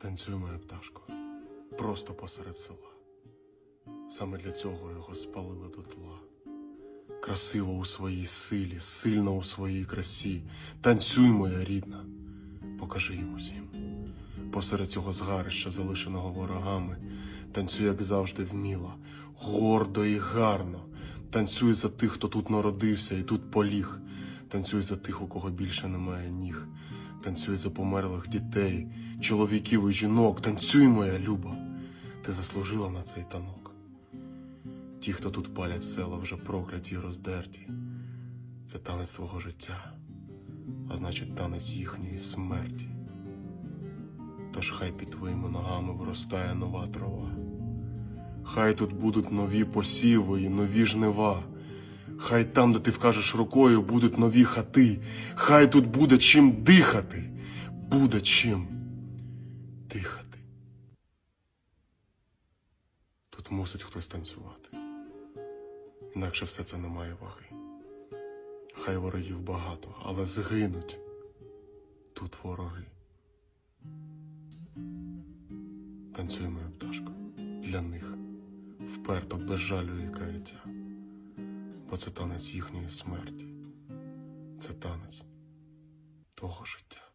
Танцюй, моя пташко, просто посеред села. Саме для цього його спалили дотла. Красиво у своїй силі, сильно у своїй красі. Танцюй, моя рідна, покажи їм усім. Посеред цього згарища, залишеного ворогами, танцюй, як завжди, вміла, гордо і гарно. Танцюй за тих, хто тут народився і тут поліг. Танцюй за тих, у кого більше немає ніг. Танцюй за померлих дітей, чоловіків і жінок. Танцюй, моя люба, ти заслужила на цей танок. Ті, хто тут палять села, вже прокляті й роздерті. Це танець твого життя, а значить, танець їхньої смерті. Тож хай під твоїми ногами виростає нова трава. Хай тут будуть нові посіви і нові жнива. Хай там, де ти вкажеш рукою, будуть нові хати. Хай тут буде чим дихати. Буде чим дихати. Тут мусить хтось танцювати. Інакше все це не має ваги. Хай ворогів багато, але згинуть тут вороги. Танцюй, моя пташко, для них вперто без жалю і каяття, бо це танець їхньої смерті, це танець того життя.